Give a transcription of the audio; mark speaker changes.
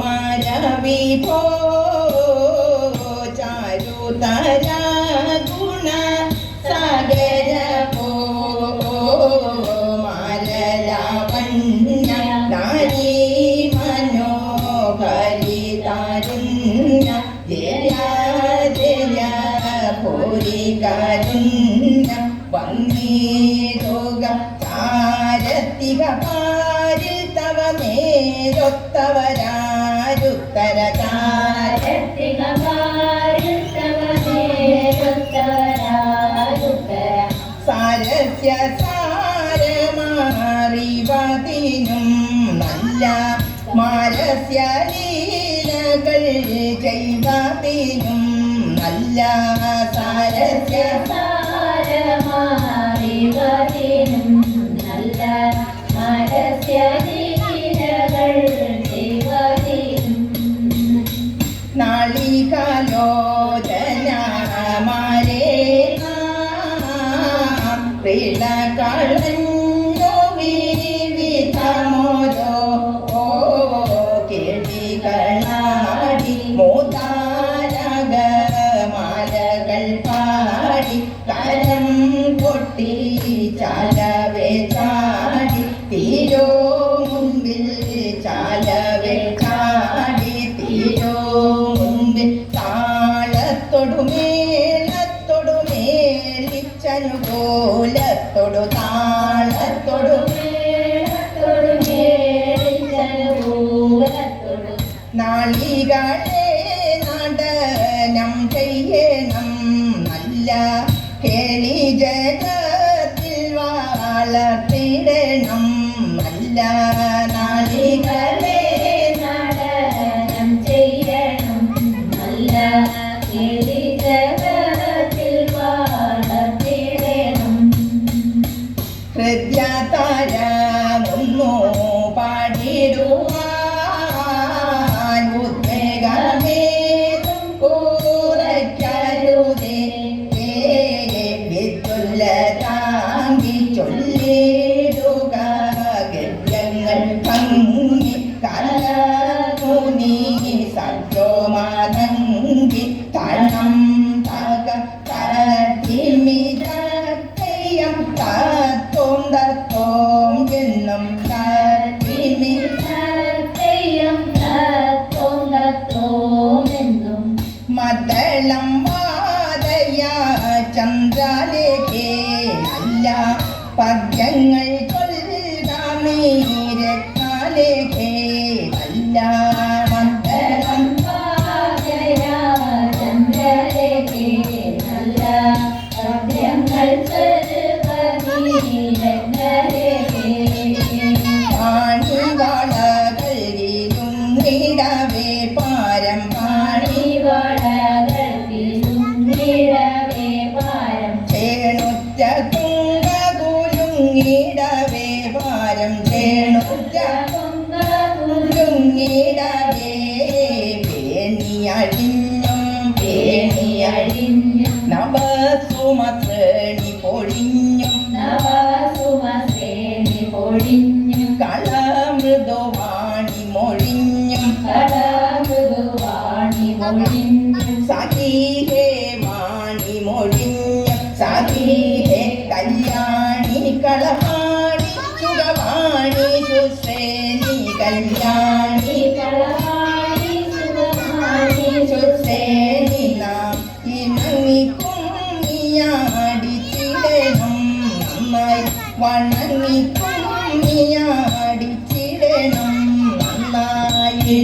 Speaker 1: മരവിഭോ ചാരുതര ഗുണ സാഗരപോ മരലാവണ്യ നാരീ മനോഹരി താരുണ്യ ജയ ജയ ഭൂരി കാരുണ്യ വന്നീരുക ചാരത്തിക പാരിൽ തവ നേരൊത്തവരാരുത്തരകാര സാരസ്യ സാരമാറിവതിനും നല്ല മാരസ്യ ലീലകൾ നല്ല സാരസ്യ നാളികാലോചനമാരേ പ്രീണകളഞ്ഞു മേലിച്ചനുകൂലത്തൊടു താളത്തൊടു നാളികളെ നടനം ചെയ്യണം നല്ല കേളി ജഗത്തിൽ വളർത്തിടണം നല്ല നാളികളെ ഹൃദ്യതാരമൊന്നു തത്തോം തത്തോം എന്നും ചന്ദ്രലേഖേ നല്ല പദ്യങ്ങൾ കൊൽകാമീരക്കാലേഖേ നല്ല നവസുമശ്രേണി പൊഴിഞ്ഞും. കളമൃദുവാണി മൊഴിഞ്ഞും. സഖീഹേ വണങ്ങി കുഞ്ഞിയാടിച്ചിടണം നന്നായി.